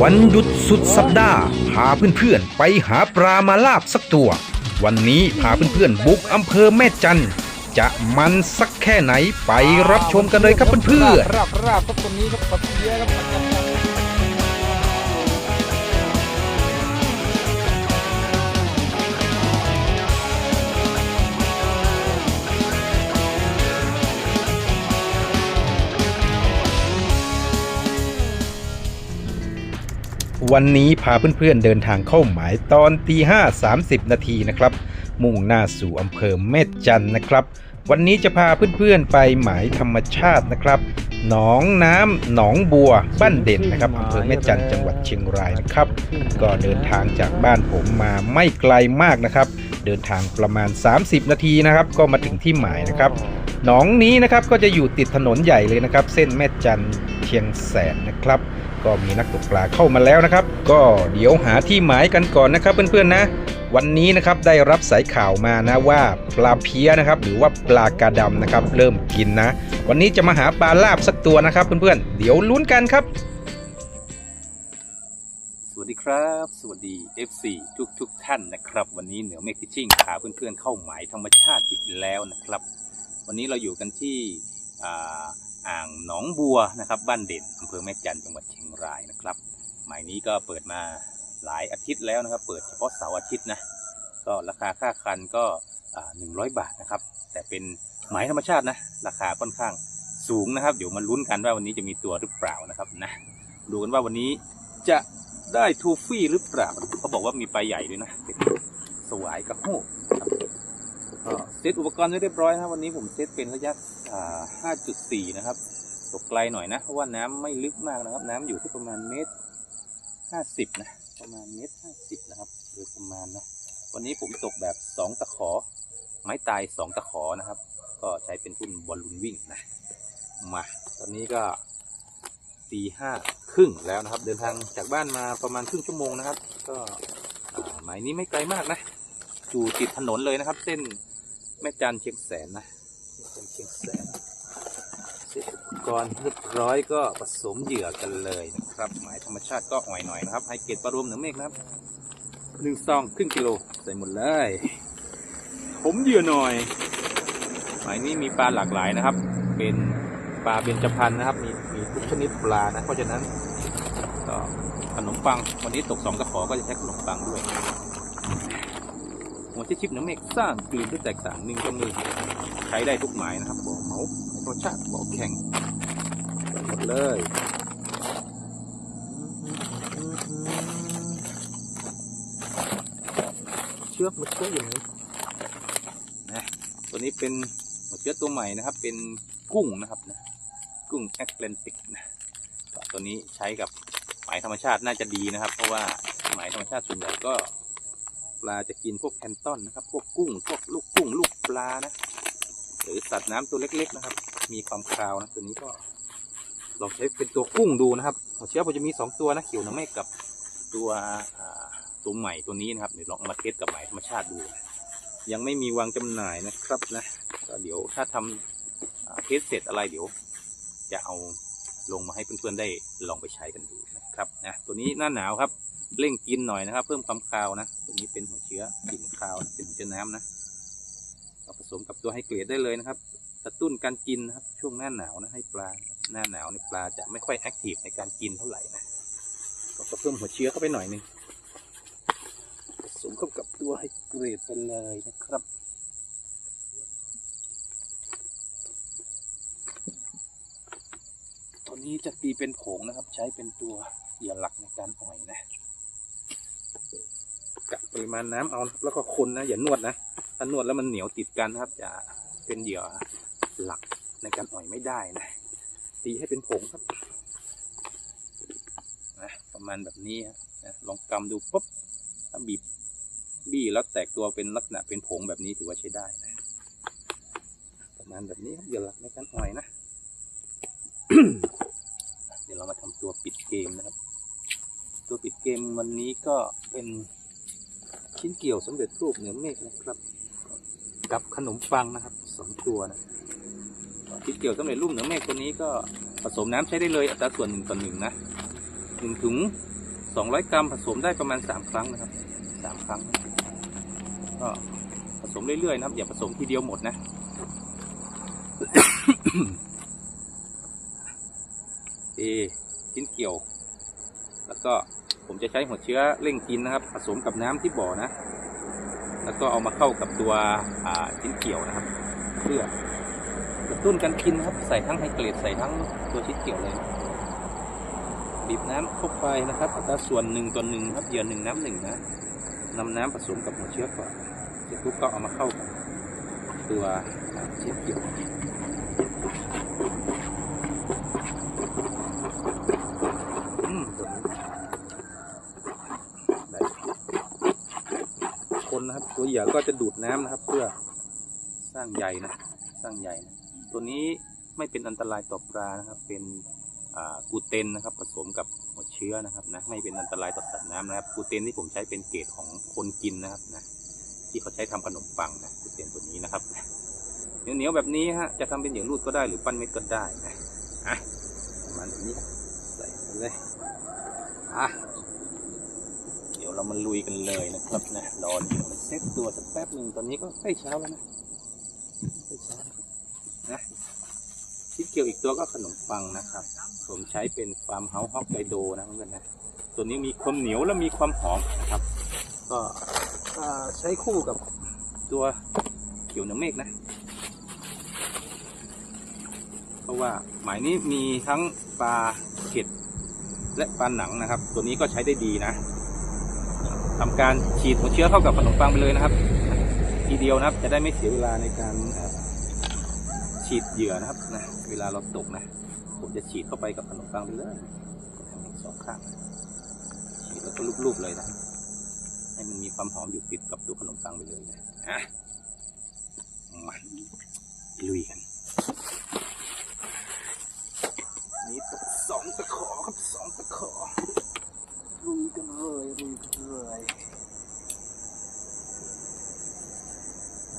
วันหยุดสุดสัปดาห์ พาเพื่อนๆ ไปหาปลามาลาบสักตัว วันนี้พาเพื่อนๆ บุกอำเภอแม่จันจะมันสักแค่ไหนไปรับชมกันเลยครับเพื่อนๆ ราบราบครับคนนี้ครับปะเพียครับ วันนี้พาเพื่อนๆเดินทางเข้าหมายตอนตีห้าสามสิบนาทีนะครับ มุ่งหน้าสู่อำเภอแม่จันนะครับ วันนี้จะพาเพื่อนๆไปหมายธรรมชาตินะครับ หนองน้ำหนองบัวบ้านเด่นนะครับอำเภอแม่จันจังหวัดเชียงรายนะครับ ก็เดินทางจากบ้านผมมาไม่ไกลมากนะครับ เดินทางประมาณ 30 นาทีนะครับ ก็มาถึงที่หมายนะครับ หนองนี้นะครับก็จะอยู่ติดถนนใหญ่เลยนะครับ เส้นแม่จันเชียงแสนนะครับ ก็มีนักตกปลาเข้ามาแล้วนะครับ ก็เดี๋ยวหาที่หมายกันก่อนนะครับ เพื่อนๆนะ วันนี้นะครับได้รับสายข่าวมานะว่าปลาเพี้ยนะครับ หรือว่าปลากระดำนะครับ เริ่มกินนะ วันนี้จะมาหาปลาลาบสักตัวนะครับ เพื่อนๆ เดี๋ยวลุ้นกันครับ สวัสดีครับ สวัสดี FC ทุกทุกๆท่านนะครับ วันนี้เหนือเมฆฟิชชิ่งพาเพื่อนๆเข้าหมายธรรมชาติอีกแล้วนะครับ วันนี้เราอยู่กันที่อ่าอ่างหนองบัวนะครับ บ้านเด่นอำเภอแม่จันจังหวัดเชียงรายนะครับหมายนี้ก็เปิดมาหลายอาทิตย์แล้วนะครับ เปิดเฉพาะเสาร์อาทิตย์นะก็ราคาค่าคันก็หนึ่งร้อยบาทนะครับ แต่เป็นหมายธรรมชาตินะราคาค่อนข้างสูงนะครับ เดี๋ยวมาลุ้นกันว่าวันนี้จะมีตัวหรือเปล่านะครับนะดูกันว่าวันนี้จะได้ทูฟี่หรือเปล่าเขาบอกว่ามีปลาใหญ่ด้วยนะเป็นสวายกระโหกครับ ก็เซตอุปกรณ์ไว้เรียบร้อยนะครับวันนี้ผมเซตเป็นระยะอ่า5.4 นะครับ ตกไกลหน่อยนะเพราะว่าน้ำไม่ลึกมากนะครับ น้ำอยู่ที่ประมาณเมตรห้าสิบนะ ประมาณเมตรห้าสิบนะครับโดยประมาณนะ วันนี้ผมตกแบบสองตะขอ ไม้ตายสองตะขอนะครับ ก็ใช้เป็นทุ่นบอลลูนวิ่งนะ มา ตอนนี้ก็ตีห้าครึ่งแล้วนะครับ เดินทางจากบ้านมาประมาณครึ่งชั่วโมงนะครับ ก็หมายนี้ไม่ไกลมากนะ อยู่ติดถนนเลยนะครับ เส้น แม่จันทร์เชียงแสนนะแม่จันทร์เชียงแสนเสร็จอุปกรณ์เรียบร้อยก็ผสมเหยื่อกันเลยนะครับ หมายธรรมชาติก็อ่อยหน่อยนะครับ ให้เกตปลารวมเหนือเมฆนะครับหนึ่งซองครึ่งกิโลใส่หมดเลยผมเหยื่อหน่อย หมายนี้มีปลาหลากหลายนะครับ เป็นปลาเบญจพรรณนะครับ มีมีทุกชนิดปลานะ เพราะฉะนั้นก็ขนมปังวันนี้ตกสองตะขอก็จะใช้ขนมปังด้วย หัวเชชิปนือเมฆสร้างกลิ่นที่แตกต่างหนึ่งก็มือใช้ได้ทุกหมายนะครับบ่อเมาบ่อชาติบ่อแข่งหมดเลยเชือกมันเชือกอย่างนี้นะตัวนี้เป็นหัวเชือกตัวใหม่นะครับ เป็นกุ้งนะครับนะกุ้งแอตแลนติกนะตัวนี้ใช้กับหมายธรรมชาติน่าจะดีนะครับ เพราะว่าหมายธรรมชาติส่วนใหญ่ก็าจะกินพวกแพนต้อนนะครับ พวกกุ้ง พวกลูกกุ้ง ลูกปลานะ หรือสัตว์น้ำตัวเล็ก ๆ นะครับ มีความคาวนะตัวนี้ก็ลองใช้เป็นตัวกุ้งดูนะครับเชื้อผมจะมีสองตัวนะเขียวน้ำเมฆกับตัวตัวใหม่ตัวนี้นะครับเดี๋ยวลองมาเทสกับใหม่ธรรมชาติดู ยังไม่มีวางจำหน่ายนะครับนะก็เดี๋ยวถ้าทำอ่าเทสเสร็จอะไรเดี๋ยว จะเอาลงมาให้เพื่อนๆได้ลองไปใช้กันดูนะครับนะตัวนี้หน้าหนาวครับ เร่งกินหน่อยนะครับ เพิ่มความคาวนะตัวนี้เป็นหัวเชื้อกลิ่นคาวเป็นหัวเชื้อน้ำนะเอาผสมกับตัวให้เกรดได้เลยนะครับกระตุ้นการกินนะครับ ช่วงหน้าหนาวนะให้ปลาหน้าหนาวในยปลาจะไม่ค่อยแอคทีฟในการกินเท่าไหร่นะก็เพิ่มหัวเชื้อเข้าไปหน่อยหนึงผสมเข้ากับตัวให้เกรดไปเลยนะครับตัวนี้จะตีเป็นผงนะครับ ใช้เป็นตัวเหยื่อหลักในการอ่อยนะ ปริมาณน้ำเอาแล้วก็คนนะอย่านวดนะถ้านวดแล้วมันเหนียวติดกันนะครับ จะเป็นเหยื่อหลักในการอ่อยไม่ได้นะตีให้เป็นผงครับนะประมาณแบบนี้นะลองกำดูปุ๊บถ้าบีบบี้แล้วแตกตัวเป็นลักษณะเป็นผงแบบนี้ถือว่าใช้ได้นะประมาณแบบนี้ครับเหยื่อหลักในการอ่อยนะเดี๋ยวเรามาทำตัวปิดเกมนะครับ ตัวปิดเกมวันนี้ก็เป็น ชิ้นเกี่ยวสำเร็จรูปเหนือเมฆนะครับ กับขนมปังนะครับสองตัวนะชิ้นเกี่ยวสำเร็จรูปเหนือเมฆตัวนี้ก็ผสมน้ำใช้ได้เลยอัตราส่วนหนึ่งต่อหนึ่งนะหนึ่งถุง200กรัมผสมได้ประมาณ3ครั้งนะครับ3ครั้ง ก็ผสมเรื่อยๆนะครับ อย่าผสมทีเดียวหมดนะเอชิ้นเกี่ยว แล้วก็ ผมจะใช้หัวเชื้อเร่งกินนะครับ ผสมกับน้ำที่บ่อนะ แล้วก็เอามาเข้ากับตัวชิ้นเกี่ยวนะครับ เพื่อกระตุ้นการกินครับ ใส่ทั้งไฮเกรดใส่ทั้งตัวชิ้นเกี่ยวเลยบีบน้ำเข้าไปนะครับอัตราส่วนหนึ่งต่อหนึ่งครับเหยื่อหนึ่งน้ำหนึ่งนะนำน้ำผสมกับหัวเชื้อก่อนเสร็จปุ๊บก็เอามาเข้ากับตัวชิ้นเกี่ยว อืมตัวนี้ได้คนนะครับ ตัวเหยื่อ ก็จะดูดน้ำนะครับ เพื่อสร้างใยนะสร้างใยนะตัวนี้ไม่เป็นอันตรายต่อปลานะครับ เป็นอูเตนนะครับ ผสมกับหัวเชื้อนะครับนะไม่เป็นอันตรายต่อสัตว์น้ำนะครับกูเตนที่ผมใช้เป็นเกรดของคนกินนะครับนะที่เขาใช้ทำขนมปังนะกูเตนตัวนี้นะครับเหนียวๆแบบนี้ฮะจะทำเป็นเยื่อรูดก็ได้หรือปั้นเม็ดก็ได้นะอะประมาณนี้ใส่ไปเลยอะ เรามาลุยกันเลยนะครับนะรอเดี๋ยวมันเซ็ตตัวสักแป๊บหนึ่งตอนนี้ก็ใกล้เช้าแล้วนะใกล้เช้านะชิ้นเกี่ยวอีกตัวก็ขนมปังนะครับ ผมใช้เป็นฟาร์มเฮาส์ฮอกไกโดนะเพื่อนนะตัวนี้มีความเหนียวและมีความหอมนะครับ ก็ใช้คู่กับตัวเขียวเหนือเมฆนะ เพราะว่าหมายนี้มีทั้งปลาเข็ดและปลาหนังนะครับ ตัวนี้ก็ใช้ได้ดีนะ ทำการฉีดหัวเชื้อเข้ากับขนมปังไปเลยนะครับ ทีเดียวนะครับจะได้ไม่เสียเวลาในการฉีดเหยื่อนะครับนะเวลาเราตกนะ ผมจะฉีดเข้าไปกับขนมปังไปเลยสองข้างฉีดแล้วก็ลูบๆเลยนะให้มันมีความหอมอยู่ติดกับตัวขนมปังไปเลยนะอะมาลุยกันนี่ตกสองตะขอครับสองตะขอรุยกันเลยรุยกันเลย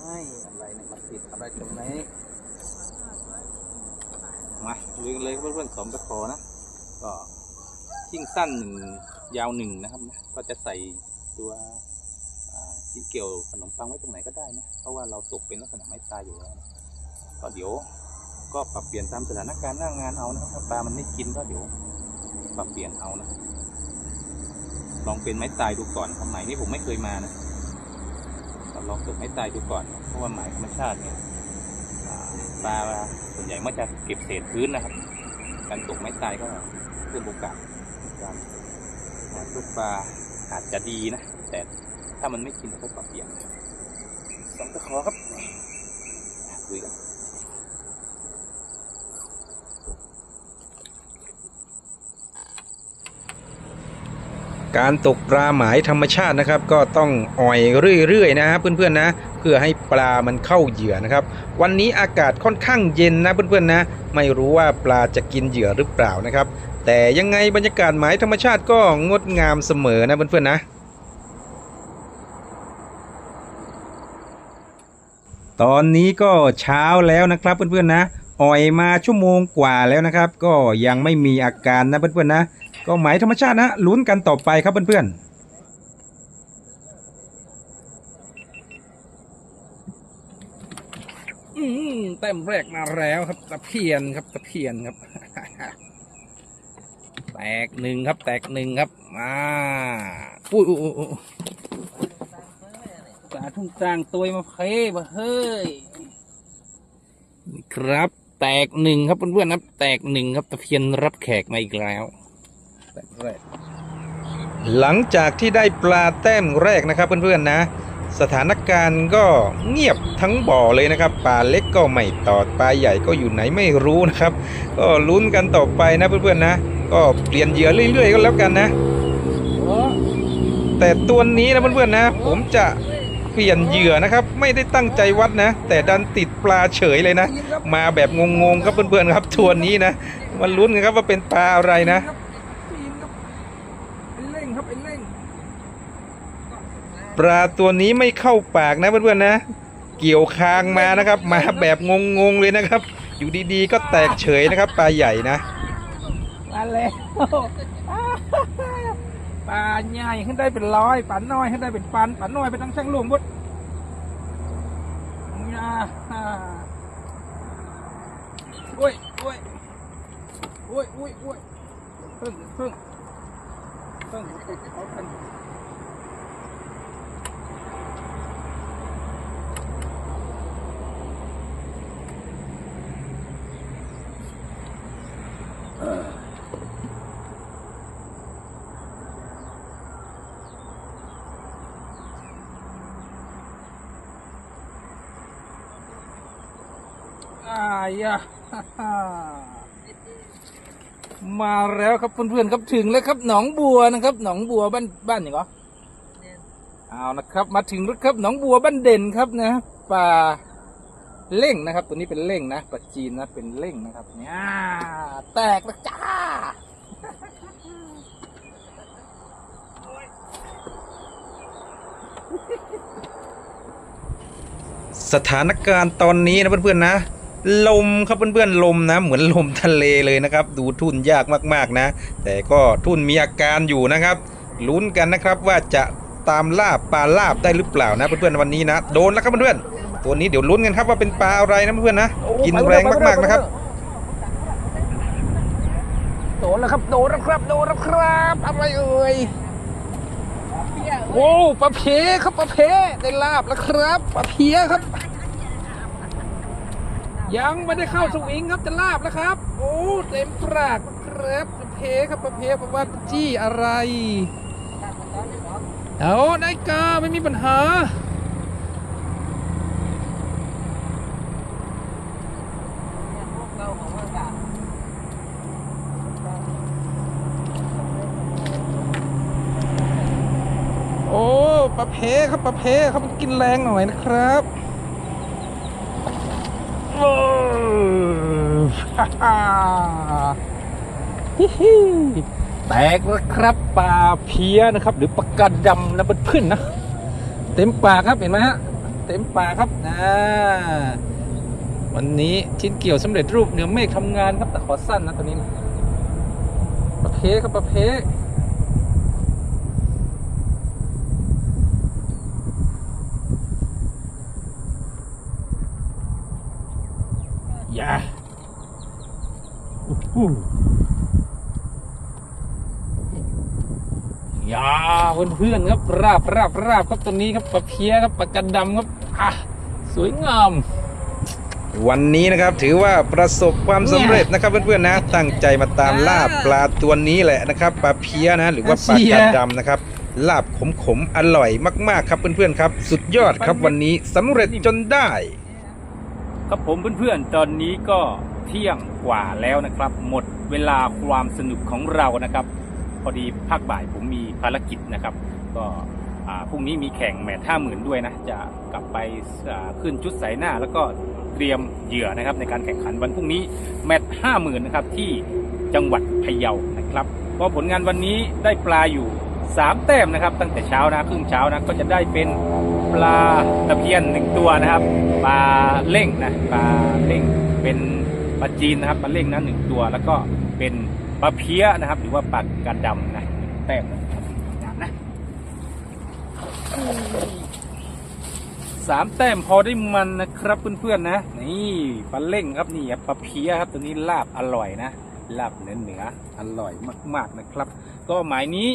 ไม่อะไรเนี่ยมา ติดอะไรตรงไหนมาลุยเลยเพื่อนๆสองตะขอนะ ก็ชิ้งสั้นหนึ่งยาวหนึ่งนะครับนะก็จะใส่ตัวชิ้นเกี่ยวขนมปังไว้ตรงไหนก็ได้นะ เพราะว่าเราตกเป็นลักษณะไม้ตายอยู่แล้วก็เดี๋ยวก็ปรับเปลี่ยนตามสถานการณ์หน้างานเอานะครับ ถ้าปลามันไม่กินก็เดี๋ยวปรับเปลี่ยนเอานะลองเป็นไม้ตายดูก่อนครับหมายนี้ผมไม่เคยมานะลองตกไม้ตายดูก่อน เพราะว่าหมายธรรมชาติเนี่ย ปลาส่วนใหญ่มักจะเก็บเศษพื้นนะครับ การตกไม้ตายก็เพิ่มโอกาสการลูกปลาอาจจะดีนะ แต่ถ้ามันไม่กินก็ปรับเปลี่ยนสองตะขอครับดูกันการตกปลาหมายธรรมชาตินะครับ ก็ต้องอ่อยเรื่อยๆนะฮะเพื่อนๆนะ เพื่อให้ปลามันเข้าเหยื่อนะครับ วันนี้อากาศค่อนข้างเย็นนะเพื่อนๆนะ ไม่รู้ว่าปลาจะกินเหยื่อหรือเปล่านะครับ แต่ยังไงบรรยากาศหมายธรรมชาติก็งดงามเสมอนะเพื่อนๆนะตอนนี้ก็เช้าแล้วนะครับเพื่อนๆนะอ่อยมาชั่วโมงกว่าแล้วนะครับ ก็ยังไม่มีอาการนะเพื่อนๆนะ ก็หมายธรรมชาตินะลุ้นกันต่อไปครับเพื่อนๆ อืม แต้มแรกมาแล้วครับตะเพียนครับตะเพียนครับ แตกหนึ่งครับ แตกหนึ่งครับมาอุ้ยอุ้ยอุ้ยอุ้ยปลาทุ่งจางตัวมาเพมาเฮ้ยนี่ครับ แตกหนึ่งครับเพื่อนๆครับแตกหนึ่งครับตะเพียนรับแขกมาอีกแล้วแตกแรกหลังจากที่ได้ปลาแต้มแรกนะครับเพื่อนๆนะ สถานการณ์ก็เงียบทั้งบ่อเลยนะครับปลาเล็กก็ไม่ตอดปลาใหญ่ก็อยู่ไหนไม่รู้นะครับ ก็ลุ้นกันต่อไปนะเพื่อนๆนะ ก็เปลี่ยนเหยื่อเรื่อยๆก็แล้วกันนะ แต่ตัวนี้นะเพื่อนๆนะ ผมจะเปลี่ยนเหยื่อนะครับ ไม่ได้ตั้งใจวัดนะ แต่ดันติดปลาเฉยเลยนะ มาแบบงงๆครับเพื่อนๆครับ ตัวนี้นะมาลุ้นกันครับว่าเป็นปลาอะไรนะ ปีนครับเป็นเร่งครับเป็นเร่ง ปลาตัวนี้ไม่เข้าปากนะเพื่อนๆนะ เกี่ยวคางมานะครับ มาแบบงงๆเลยนะครับ อยู่ดีๆก็แตกเฉยนะครับ ปลาใหญ่นะมาแล้วปลาใหญ่ขึ้นได้เป็นร้อยปลาน้อยขึ้นได้เป็นปันปลาน้อยเป็นทั้งช่างรวมหมดอ่าฮ่าโอ้ยโอ้ยโอ้ยโอ้ยโอ้ยเพิ่งเพิ่งเพิ่งเอาเพิ่ง อายะฮ่าฮ่ามาแล้วครับเพื่อนๆครับถึงแล้วครับหนองบัวนะครับ หนองบัวบ้านบ้านอย่างเหรอเอานะครับ มาถึงแล้วครับหนองบัวบ้านเด่นครับนะปลาเล่งนะครับ ตัวนี้เป็นเล่งนะปลาจีนนะเป็นเล่งนะครับเนี่ยแตกแล้วจ้าสถานการณ์ตอนนี้นะเพื่อนๆนะ ลมครับเพื่อนๆลมนะ เหมือนลมทะเลเลยนะครับ ดูทุ่นยากมากๆนะ แต่ก็ทุ่นมีอาการอยู่นะครับลุ้นกันนะครับว่าจะตามล่าปลาลาบได้หรือเปล่านะเพื่อนๆวันนี้นะโดนแล้วครับเพื่อนๆตัวนี้เดี๋ยวลุ้นกันครับว่าเป็นปลาอะไรนะเพื่อนๆนะกินแรงมากๆนะครับโดนแล้วครับโดนแล้วครับโดนแล้วครับอะไรเอ่ยโอ้ปลาเพครับปลาเพได้ลาบแล้วครับปลาเพียครับ ยังไม่ได้เข้าสวิงครับจะลาบแล้วครับ โอ้เต็มปากครับปลาเพครับปลาเพบอกว่าจี้อะไรเอาได้กาไม่มีปัญหาโอ้ปลาเพครับปลาเพครับมันกินแรงหน่อยนะครับโอ้ฮ่าฮ่าฮิฮิ แตกแล้วครับปลาเพี้ยนะครับ หรือปลากระดำนะเพื่อนๆนะ เต็มปากครับเห็นไหมฮะ เต็มปากครับอ่าวันนี้ชิ้นเกี่ยวสำเร็จรูปเหนือเมฆทำงานครับแต่ขอสั้นนะตัวนี้นะปลาเพครับปลาเพ อย่าอู้หูอ ย่าเพื่อนๆครับ ราบราบราบครับตัวนี้ครับปลาเพียครับปลากระดำครับอะสวยงาม วันนี้นะครับถือว่าประสบความสำเร็จนะครับเพื่อนๆนะ ตั้งใจมาตามล่าปลาตัวนี้แหละนะครับปลาเพี้ยนะ หรือว่าปลากระดำนะครับลาบขมๆอร่อยมากๆครับเพื่อนๆครับ สุดยอดครับวันนี้สำเร็จจนได้ ครับผมเพื่อนๆตอนนี้ก็ เที่ยงกว่าแล้วนะครับ หมดเวลาความสนุกของเรานะครับ พอดีภาคบ่ายผมมีภารกิจนะครับ ก็พรุ่งนี้มีแข่งแมตช์ห้าหมื่นด้วยนะ จะกลับไปขึ้นชุดสายหน้า แล้วก็เตรียมเหยื่อนะครับในการแข่งขันวันพรุ่งนี้แมตช์ห้าหมื่นนะครับที่จังหวัดพะเยานะครับก็ผลงานวันนี้ได้ปลาอยู่สามแต้มนะครับ ตั้งแต่เช้านะครึ่งเช้านะก็จะได้เป็นปลาตะเพียนหนึ่งตัวนะครับ ปลาเล่งนะปลาเล่งเป็น ปลาจีนนะครับปลาเล่งนะหนึ่งตัว แล้วก็เป็นปลาเพี้ยนะครับ หรือว่าปลากระดำนะแต้มนะนะสามแต้มพอได้มันนะครับเพื่อนๆนะ นี่ปลาเล่งครับนี่ปลาเพี้ยครับตัวนี้ลาบอร่อยนะลาบเนื้อเนื้ออร่อยมากๆนะครับ ก็หมายนี้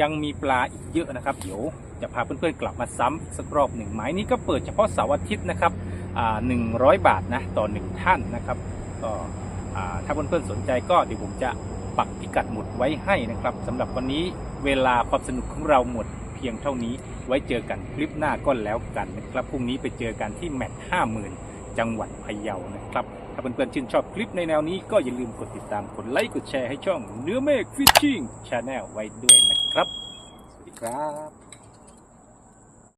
ยังมีปลาอีกเยอะนะครับ เดี๋ยวจะพาเพื่อนๆกลับมาซ้ำสักรอบหนึ่งหมายนี้ก็เปิดเฉพาะเสาร์อาทิตย์นะครับ อ่าหนึ่งร้อยบาทนะต่อหนึ่งท่านนะครับก็ถ้าเพื่อนๆสนใจก็เดี๋ยวผมจะปักพิกัดหมุดไว้ให้นะครับสำหรับวันนี้เวลาความสนุกของเราหมดเพียงเท่านี้ ไว้เจอกันคลิปหน้าก็แล้วกันนะครับพรุ่งนี้ไปเจอกันที่แมตช์ห้าหมื่นจังหวัดพะเยานะครับ ถ้าเพื่อนๆชื่นชอบคลิปในแนวนี้ก็อย่าลืมกดติดตามกดไลค์กดแชร์ให้ช่องเนื้อเมฆฟิชชิ่งชาแนลไว้ด้วยนะครับ สวัสดีครับ